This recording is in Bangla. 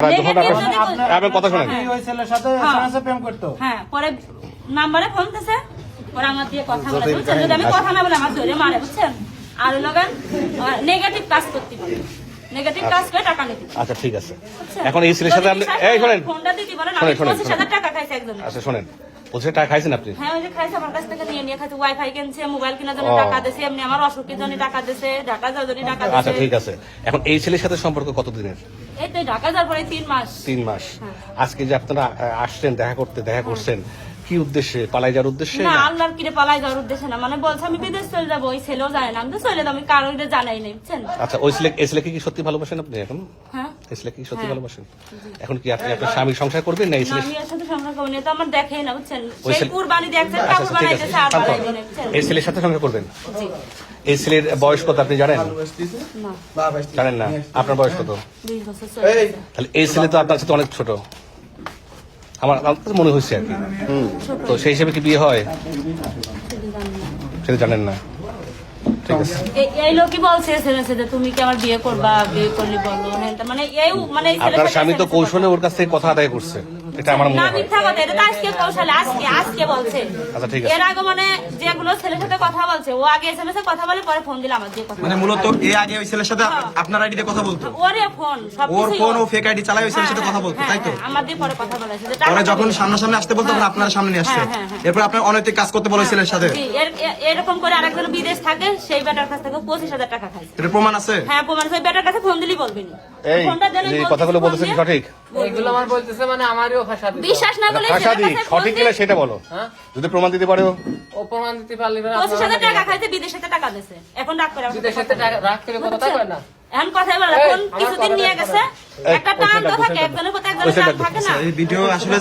আপনার- কথা শোনেন। হ্যাঁ। ওই ছেলের সাথে হ্যাঁ। প্রেম করতো। হ্যাঁ পরে নাম্বারে ফোন দিছে। পরে আমার দিয়ে কথা বলে বুঝছেন? যদি আমি কথা না বলে আমার ধরে মারে বুঝছেন? আর লগেন নেগেটিভ কাজ করতে পারে। নেগেটিভ কাজ করে টাকা নিতে আচ্ছা ঠিক আছে। এখন এই ছেলের সাথে আপনি এই শোনেন। ফোনটা দিতে পারেন আমি শোনেন, পঁচিশ হাজার টাকা খাইছে একজন আচ্ছা শোনেন। পঁচিশ টাকা খাইছেন আপনি? হ্যাঁ ওই যে খাইছে আমার কাছ থেকে নিয়ে নিয়ে খাইছে। ওয়াইফাই কিনছে মোবাইল কেনার জন্য টাকা দিছে এমনি আমার অসুখের জন্য টাকা দিছে ঢাকা যাওয়ার জন্য টাকা আচ্ছা ঠিক আছে। এখন এই ছেলের সাথে সম্পর্ক কতদিনের? এই তো ঢাকা যাওয়ার পরে তিন মাস। তিন মাস। হ্যাঁ। আজকে যে আপনারা আসছেন দেখা করতে দেখা করছেন কি উদ্দেশ্যে? পালাই যাওয়ার উদ্দেশ্যে না? আল্লাহর কিরে পালাই যাওয়ার উদ্দেশ্যে না। মানে বলছে আমি বিদেশ চলে যাব ওই ছেলেও জানে না। আমি তো চলে যাব আমি কারোর জানাই নাই বুঝছেন? আচ্ছা ওই ছেলে এই ছেলেকে কি সত্যি ভালোবাসেন আপনি এখন? হ্যাঁ। এই কি সত্যি হ্যাঁ। ভালোবাসেন এখন কি আপনি আপনার স্বামী সংসার করবেন না ছেলে আমি এর সাথে সংসার করব না, তো আমার দেখেই না বুঝছেন? সেই কুরবানি দেখছেন আচ্ছা কাপড় আচ্ছা, বানাইতেছে আর বুঝছেন? এই ছেলের সাথে সংসার করবেন? এই ছেলের বয়স কত আপনি জানেন? জানেন না? আপনার বয়স কত? গেছে। তাহলে এই ছেলে তো আপনার সাথে অনেক ছোট। আমার আমার তো মনে হচ্ছে আর কি। তো সেই হিসেবে কি বিয়ে হয়? সেটা জানি না। সেটা জানেন না। ঠিক আছে। এই- এই লোকই বলছে তুমি কি আমার বিয়ে করবা? বিয়ে করলে বলো হ্যাঁ মানে এই মানে আপনার স্বামী তো কৌশলে ওর কাছ থেকে কথা আদায় করছে। এটা আমার মনে হয়। মিথ্যা কথা এটা আজকে কৌশলে আজকে আজকে বলছে। আচ্ছা, ঠিক আছে। এর আগে মানে যেগুলো ছেলের সাথে কথা বলছে ও আগে এসএমএস এ কথা বলে পরে ফোন দিলে আমার দিয়ে কথা মানে মূলত এই আগে ওই ছেলের সাথে আপনার আইডিতে কথা বলতো? ওরে ফোন সব ওর ফোন ও ফেক আইডি চালায় ওই ছেলের সাথে কথা বলতো তাই তো? আমার দিয়ে পরে কথা বলেছে পরে যখন দিবে। সামনাসামনি আসতে বলতো তখন হ্যাঁ, আপনার সামনে নিয়ে আসছে। হ্যাঁ, হ্যাঁ, হ্যাঁ। এরপর আপনার অনৈতিক কাজ করতে বলে ছেলের সাথে? এরকম করে আরেকজন বিদেশ থাকে সেই বেটার কাছ থেকে পঁচিশ হাজার টাকা খাইছে এটা প্রমাণ আছে? হ্যাঁ প্রমাণ সেই বেটার কাছে ফোন দিলেই বলবেন এই কথাগুলো বলতেছে সঠিক? এগুলো আমার বলতেছে মানে আমারও বিশ্বাস না করলে ভাষা দিক সঠিক কিনা সেটা বলো। হ্যাঁ? যদি প্রমাণ দিতে পারো। ও প্রমাণ দিতে পারলে পঁচিশ হাজার টাকা বিদেশে টাকা দিছে এখন রাগ করে সাথে বলে। রাগ করে কথা কয় না? এখন কথাই বলে কোন কিছুদিন কথা নিয়ে গেছে। একটা টান তো থাকে একজনের প্রতি একজনের টান থাকে না। ভিডিও আসলে